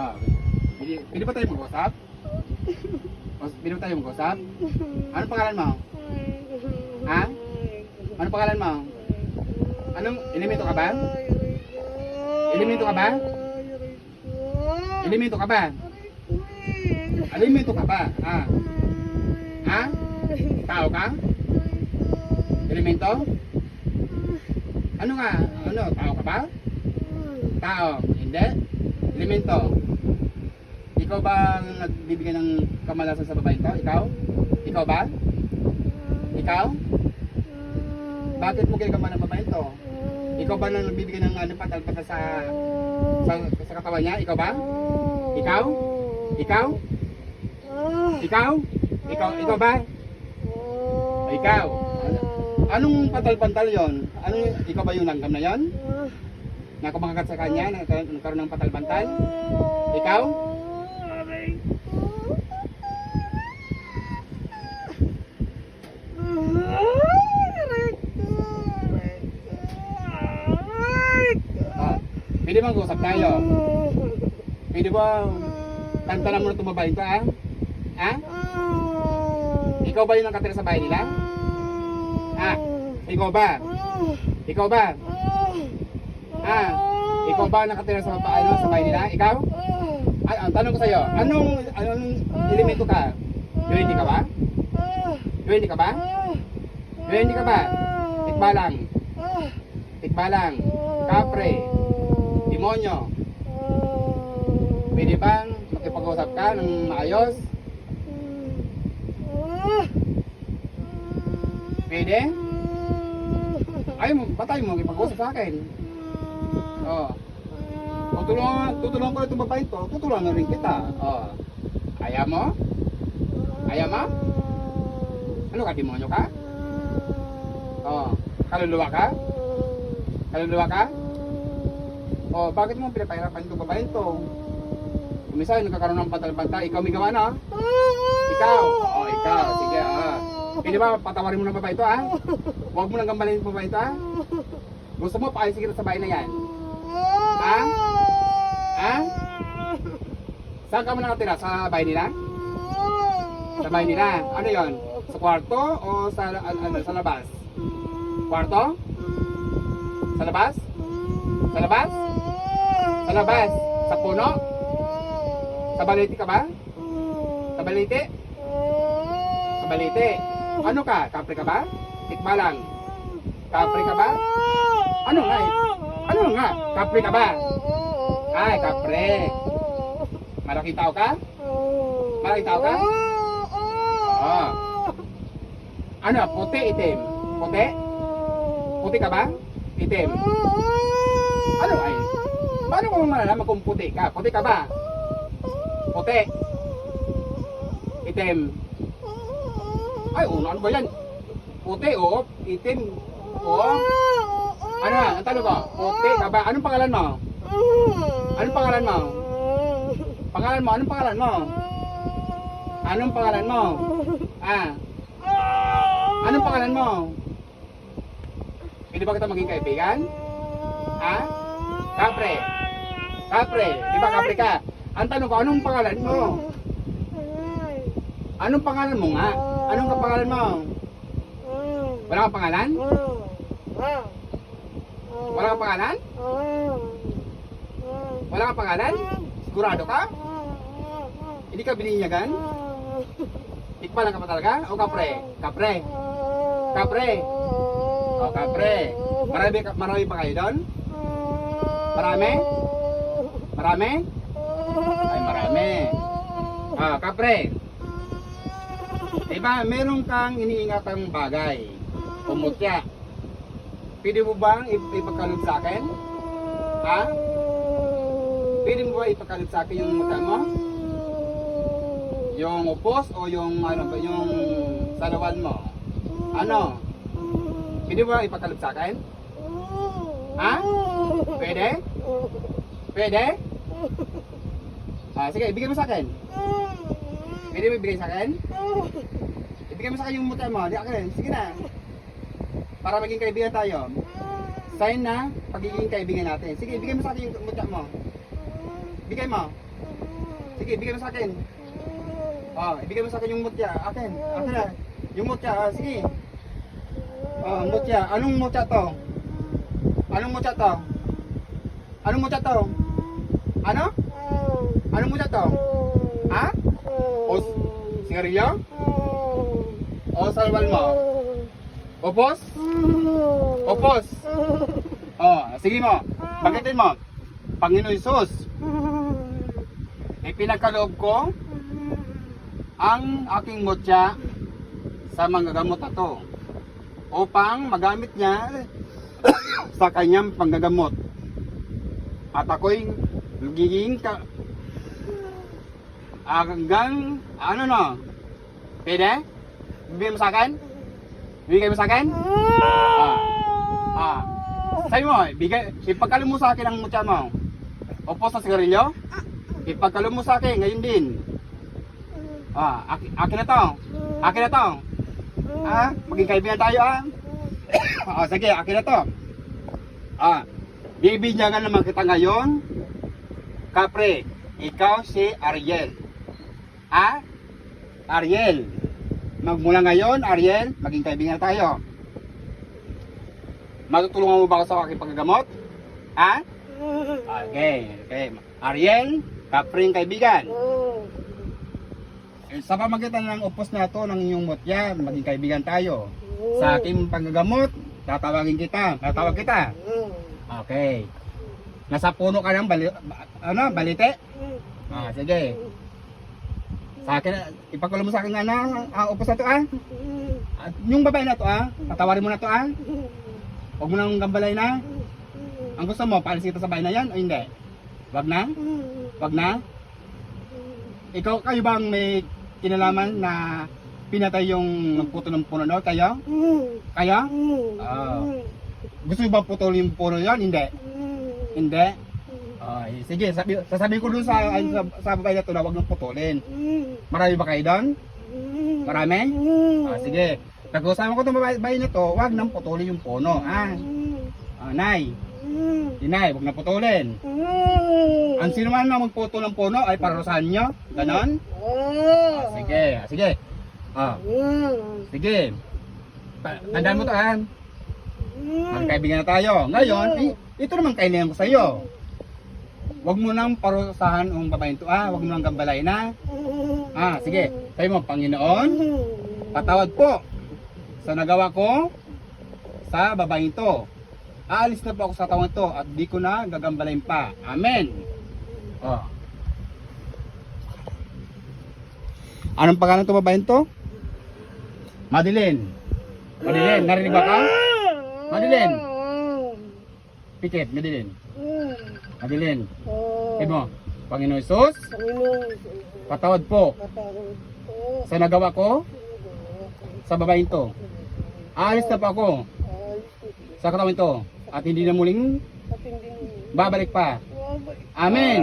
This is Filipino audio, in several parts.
Ah, pwede, pwede ba tayo mag-usap? O, Pwede ba tayo mag-usap? Ano pangalan mo? Ha? Ano pangalan mo? Anong elemento ka ba? Elemento ka ba? Elemento ka ba? Elemento ka ba? Ah. Ha? Tao ka? Elemento? Ano nga? Ano? Tao ka ba? Tao. Hindi? Elemento. Ikaw ba ang nagbibigay ng kamalasan sa babae to? Ikaw? Ikaw ba? Ikaw? Bakit mo ginagawa ng babae to? Ikaw ba nang nagbibigay ng ano patal-patal sa, sa, sa katawan niya? Ikaw ba? Ikaw? Ikaw? Ikaw? Ikaw, ikaw ba? Ikaw? Anong patal-pantal yon? Ano, ikaw ba yung langgam na yon? Na kumakagat sa kanya, nagkaroon nagkaroon ng patal-pantal? Ikaw? Ah, pwede bang usap tayo? Pwede ba tantanan mo na itong babae ko, ha? Ha? Ikaw ba yung nakatira sa bahay nila? Ha? Ikaw ba? Ikaw ba? Ha? Ikaw ba nakatira sa, ba- ano, sa bahay nila? Ikaw? Ay, ang tanong ko sa'yo, anong, anong elemento ka? Duwende ka ba? Duwende ka ba? Duwende ka ba? Tikbalang. Tikbalang. Kapre. Demonyo. Pwede bang makipag-usap ka ng maayos? Pwede? Ayaw mo, patay mo, makipag-usap sa akin. Oo. Tutulungan, tutulungan ko itong babae to, tutulungan rin kita. Oo. Ayaw mo? Ayaw mo? Ano ka, demonyo ka? Oo. Kaluluwa ka? Kaluluwa ka? Oh, bakit mo pinapahirapan itong babae to? Kumisa, nagkakaroon ng pantal-pantal. Ikaw may gawa na? Ikaw? Oo, ikaw. Sige, ah. Pwede ba patawarin mo ng babae to, ah? Huwag mo nang gambalin yung babae to, ah? Gusto mo, paalisin kita sa bahay na yan. Ha? Ha? Saan ka mo nakatira? Sa bahay nila? Sa bahay nila? Ano yon? Sa kwarto o sa, ano, sa labas? Kwarto? Sa labas? Sa labas? Sa labas? Sa puno? Sa baliti ka ba? Sa baliti? Sa baliti? Ano ka? Kapre ka ba? Tikbalang. Kapre ka ba? Ano nga eh? Ano nga? Kapre ka ba? Ay, kapre. Malaking tao ka? Malaking tao ka? Oo. Ano? Puti, itim? Puti? Puti ka ba? Itim? Ano ay? Paano mo malalaman kung puti ka? Puti ka ba? Puti? Itim? Ay, oh, ano ba yan? Puti, oo. Itim, oo. Ano nga? Ang tanong ko, puti ka ba? Anong pangalan mo? Anong pangalan mo? Pangalan mo? Anong pangalan mo? Anong pangalan mo? Ah, anong pangalan mo? Pwede ba kita maging kaibigan? Ha? Kapre? Kapre? Di ba kapre ka? Ang tanong ko, anong pangalan mo? Anong pangalan mo nga? Anong pangalan mo? Wala kang pangalan? Wala kang pangalan? Wala kang pangalan? Sigurado ka? Hindi ka bininyagan? Tikbalan ka pa talaga? O kapre? Kapre? Kapre? O kapre? Marami, marami pa kayo doon? Marami? Marami? Ay, marami. Ah, kapre. Diba, meron kang iniingatang bagay. Pumutya. Pwede mo bang ip- sa akin? Ha? Pwede mo ba ipagkalog sa akin yung mutya mo? Yung upos o yung ano ba, yung salawan mo? Ano? Pwede mo ba ipagkalog sa akin? Ha? Pwede? Pwede? Ah, sige, ibigay mo sa akin. Pwede mo ibigay sa akin? Ibigay mo sa akin yung mutya mo. Di akin. Sige na. Para maging kaibigan tayo. Sign na pagiging kaibigan natin. Sige, ibigay mo sa akin yung mutya mo. Bigay mo. Sige, bigyan mo sa akin. Ah, ibigay mo sa akin yung mutya. Akin. Akin na. Yung mutya. Ah, sige. Ah, mutya. Anong mutya to? Anong mutya to? Anong mutya to? Ano? Anong mutya to? Ha? O sigarilyo? O salwal mo? Opos? Opos? Oh, sige mo. Bagitin mo. Panginoon Isus, ipinagkaloob ko ang aking mutya sa manggagamot na to upang magamit niya sa kanyang panggagamot. At ako'y magiging ka hanggang ano no? Pwede? Bibigay mo sa akin? Bibigay mo sa akin? Ah. Ah. Sabi mo, bigay, ipagkalo mo sa akin ang mutya mo. Opo sa sigarilyo? Ipagkalo mo sa akin, ngayon din. Ah, akin, akin na to. Akin na to. Ah, maging kaibigan tayo ah. ah, sige, akin na to. Ah, bibigyan naman kita ngayon. Kapre, ikaw si Ariel. Ah, Ariel. Magmula ngayon, Ariel, maging kaibigan tayo. Matutulungan mo ba ako sa aking paggagamot? Ha? Okay, okay. Ariel, kapring kaibigan. Eh, Sa pamagitan ng upos na to ng inyong mutya, maging kaibigan tayo. Sa aking paggagamot, tatawagin kita. Tatawag kita. Okay. Nasa puno ka ng bali, ba- ano, balite? Ah, sige. Sa akin, ipagkulo mo sa akin ano, ang upos na to ah. At yung babae na to ah, patawarin mo na to ah. Huwag mo nang gambalay na. Ang gusto mo, paalis kita sa bahay na yan o hindi? Wag na? Wag na? Ikaw, kayo bang may kinalaman na pinatay yung nagputo ng puno doon? Kayo? Kayo? Ah. Gusto mo ba putulin yung puno yan? Hindi. Hindi? Ay, sige, sabi, sasabihin ko dun sa, ay, sa, sa babae na to na huwag nang putulin. Marami ba kayo doon? Marami? Ah, sige. Nag-usama ko itong babae na to, huwag nang putulin yung puno. Ah, ah nay, inay, huwag nang putulin. Ang sino man na magputol ng puno ay parusahan nyo. Ganon? Ah, sige, ah, sige. Ah, sige. Pa- Tandaan mo to ha. Magkaibigan na tayo. Ngayon, ito naman kailangan ko sa Huwag mo nang parusahan ang babae to ah. Huwag mo nang gambalay na. Ah, sige. Sabi mo, Panginoon, patawad po sa nagawa ko sa babae to. Aalis na po ako sa tawang to at di ko na gagambalayin pa. Amen. Oh. Anong pangalan to babae to? Madeline. Madeline, narinig ba ka? Madeline. Pikit, Madeline. Madeline. Sabi mo, Panginoon Isus, patawad po sa nagawa ko sa babaeng to. Aalis na po ako sa katawan to at hindi na muling babalik pa. Amen.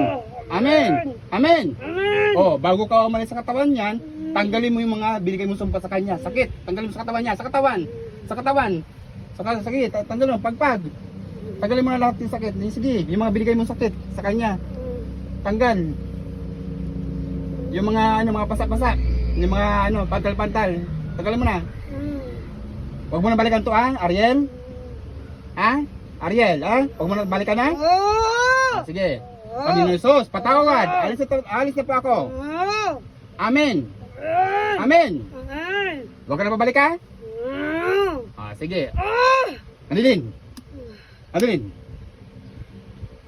Amen. Amen. Oh, bago ka umalis sa katawan niyan, tanggalin mo yung mga binigay mo sumpa sa kanya. Sakit. Tanggalin mo sa katawan niya. Sa katawan. Sa katawan. Sa ka- sakit. Ta- Tanggalin mo. Pagpag. Tanggalin mo na lahat ng sakit. Sige. Yung mga binigay mo sakit sa kanya. Tanggal. Yung mga ano, mga pasak-pasak. Yung mga ano, pantal-pantal. Tanggalin mo na. Huwag mo na balikan to ah, Ariel. Ha? Ariel, ha? Huwag mo na balikan na. Ah, sige. Panginoon Jesus, patawad. Alis na, alis na po ako. Amen. Amen. Huwag ka na babalik ha? Ah, sige. Anilin. حبيبي